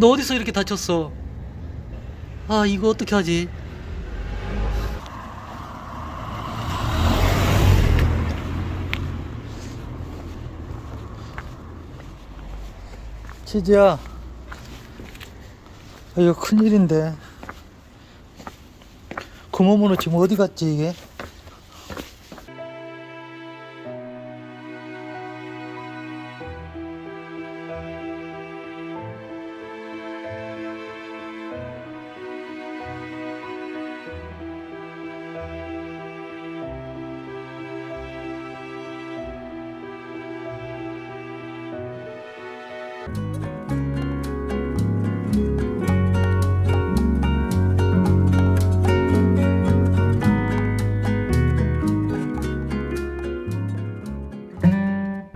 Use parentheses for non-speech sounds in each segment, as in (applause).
너 어디서 이렇게 다쳤어? 아 이거 어떻게 하지? 치지야 아, 이거 큰일인데 그 몸으로 지금 어디 갔지 이게?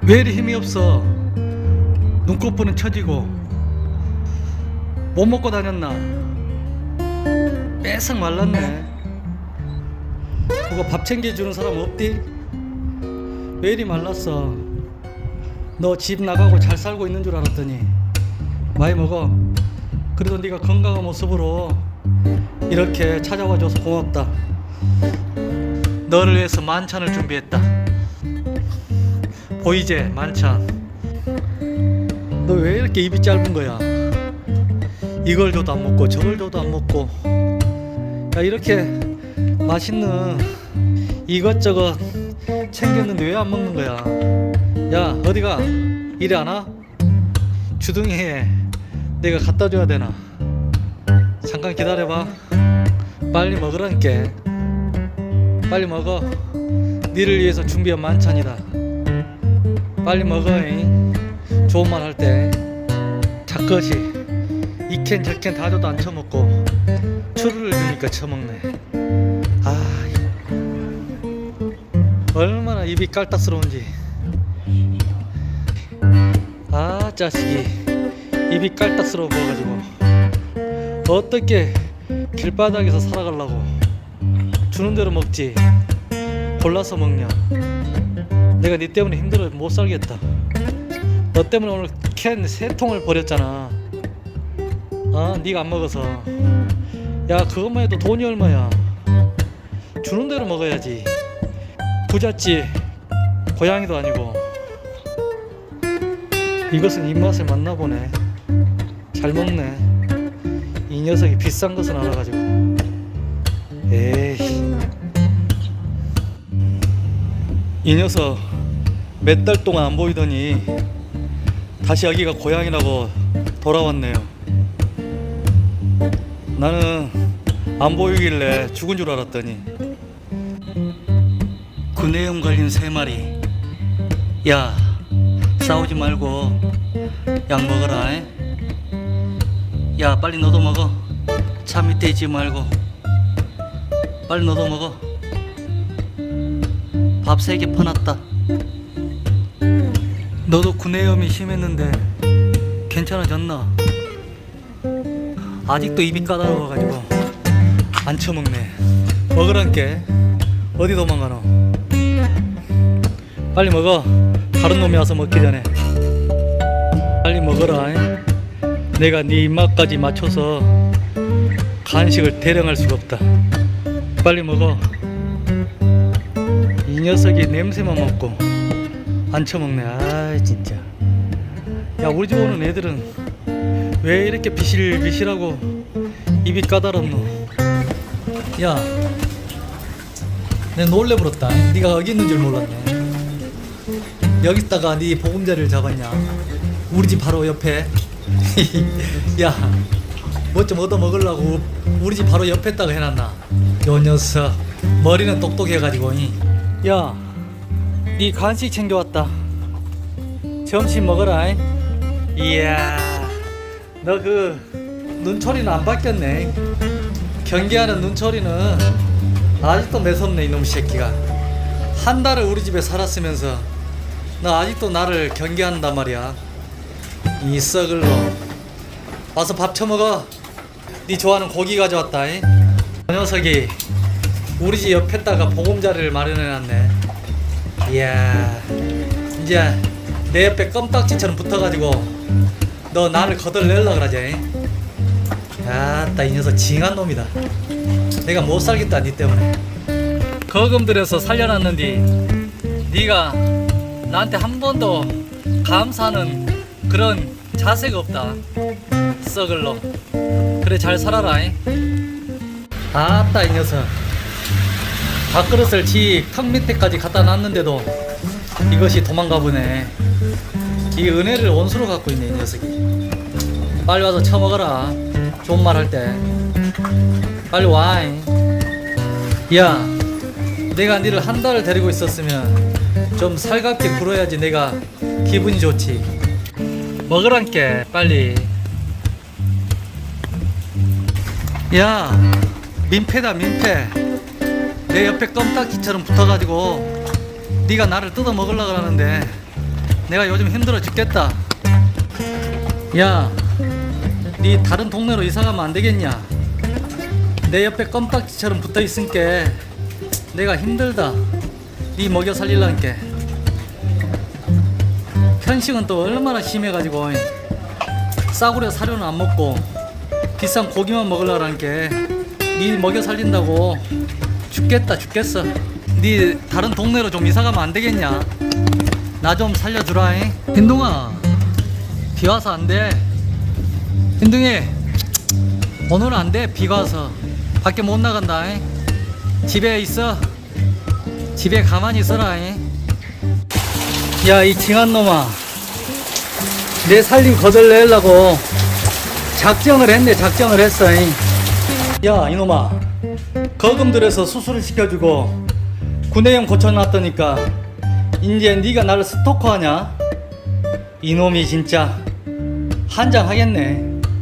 왜 이리 힘이 없어? 눈곱부는 처지고 못 먹고 다녔나? 빼싹 말랐네. 그거 밥 챙겨주는 사람 없디? 왜 이리 말랐어? 너 집 나가고 잘 살고 있는 줄 알았더니 많이 먹어. 그래도 네가 건강한 모습으로 이렇게 찾아와줘서 고맙다. 너를 위해서 만찬을 준비했다. 보이제 만찬. 너 왜 이렇게 입이 짧은 거야? 이걸 줘도 안 먹고 저걸 줘도 안 먹고. 야 이렇게 맛있는 이것저것 챙겼는데 왜 안 먹는 거야? 야 어디가? 이리 안 와? 주둥이에 내가 갖다 줘야 되나? 잠깐 기다려봐. 빨리 먹으라니까. 빨리 먹어. 니를 위해서 준비한 만찬이다 빨리 먹어잉. 좋은 말 할 때. 작것이 이캔 저캔 다 줘도 안 처먹고. 추루를 주니까 처먹네. 아 얼마나 입이 깔딱스러운지. 아 자식이. 입이 깔딱스러워 보여가지고. 어떻게 길바닥에서 살아가려고. 주는 대로 먹지. 골라서 먹냐 내가 네 때문에 힘들어 못 살겠다. 너 때문에 오늘 캔 세 통을 버렸잖아. 아, 네가 안 먹어서. 야, 그것만 해도 돈이 얼마야? 주는 대로 먹어야지. 부잣집 고양이도 아니고. 이것은 입맛에 맞나 보네. 잘 먹네. 이 녀석이 비싼 것은 알아가지고. 에이. 이 녀석 몇 달 동안 안 보이더니 다시 여기가 고향이라고 돌아왔네요. 나는 안 보이길래 죽은 줄 알았더니 구내염 걸린 세 마리. 야 싸우지 말고 약 먹어라. 에? 야 빨리 너도 먹어. 차 밑에 있지 말고 빨리 너도 먹어. 밥 세 개 퍼놨다. 너도 구내염이 심했는데 괜찮아졌나? 아직도 입이 까다로워가지고 안 처먹네. 먹으란께 어디 도망가노? 빨리 먹어. 다른 놈이 와서 먹기 전에 빨리 먹어라. 잉? 내가 네 입맛까지 맞춰서 간식을 대령할 수가 없다. 빨리 먹어. 이 녀석이 냄새만 맡고 안 처먹네. 아 진짜. 야 우리 집 오는 애들은 왜 이렇게 비실비실하고 입이 까다롭노? 야내 놀래 버렸다. 네가 여기 있는 줄 몰랐네. 여기다가 네 보금자리를 잡았냐? 우리 집 바로 옆에. (laughs) 야 뭐 좀 얻어 먹으려고 우리 집 바로 옆에다가 해놨나? 요 녀석. 머리는 똑똑해가지고 이. 야, 네 간식 챙겨왔다. 점심 먹어라. 잉? 이야, 너 그 눈초리는 안 바뀌었네. 경계하는 눈초리는 아직도 매섭네 이놈 새끼가. 한 달을 우리 집에 살았으면서 너 아직도 나를 경계한단 말이야. 이 썩을 놈. 와서 밥 처먹어. 네 좋아하는 고기 가져왔다. 잉? 저 녀석이 우리 집 옆에다가 보금자리를 마련해놨네. 이야, 이제 내 옆에 껌딱지처럼 붙어가지고 너 나를 거덜낼라 그러지? 아따 이 녀석 징한 놈이다. 내가 못 살겠다 니 때문에. 거금 들여서 살려놨는디 네가 나한테 한 번도 감사하는 그런 자세가 없다. 썩을 놈. 그래 잘 살아라 잉. 아따 이 녀석 밥그릇을 지 턱 밑에까지 갖다 놨는데도 이것이 도망가 보네. 이 은혜를 원수로 갖고 있네 이 녀석이. 빨리 와서 처먹어라. 좋은 말 할 때. 빨리 와잉. 야 내가 니를 한 달을 데리고 있었으면 좀 살갑게 굴어야지 내가 기분이 좋지. 먹으란께 빨리. 야 민폐다 민폐 내 옆에 껌딱지처럼 붙어가지고 네가 나를 뜯어 먹으려 그러는데 내가 요즘 힘들어 죽겠다. 야 네 다른 동네로 이사 가면 안 되겠냐? 내 옆에 껌딱지처럼 붙어 있으니까 내가 힘들다. 네 먹여 살릴라니까 편식은 또 얼마나 심해가지고 싸구려 사료는 안 먹고 비싼 고기만 먹으려라니까 네 먹여 살린다고 죽겠다 죽겠어. 네 다른 동네로 좀 이사 가면 안 되겠냐? 나 좀 살려주라잉. 흰둥아 비 와서 안돼. 흰둥이 오늘은 안돼 비가 와서. 밖에 못 나간다잉. 집에 있어. 집에 가만히 있어라잉. 야이 징한 놈아. 내 살림 거덜내려고 작정을 했네 작정을 했어잉 야 이놈아 거금 들여서 수술을 시켜주고 구내염 고쳐놨더니까 이제 네가 나를 스토커하냐? 이놈이 진짜 한장 하겠네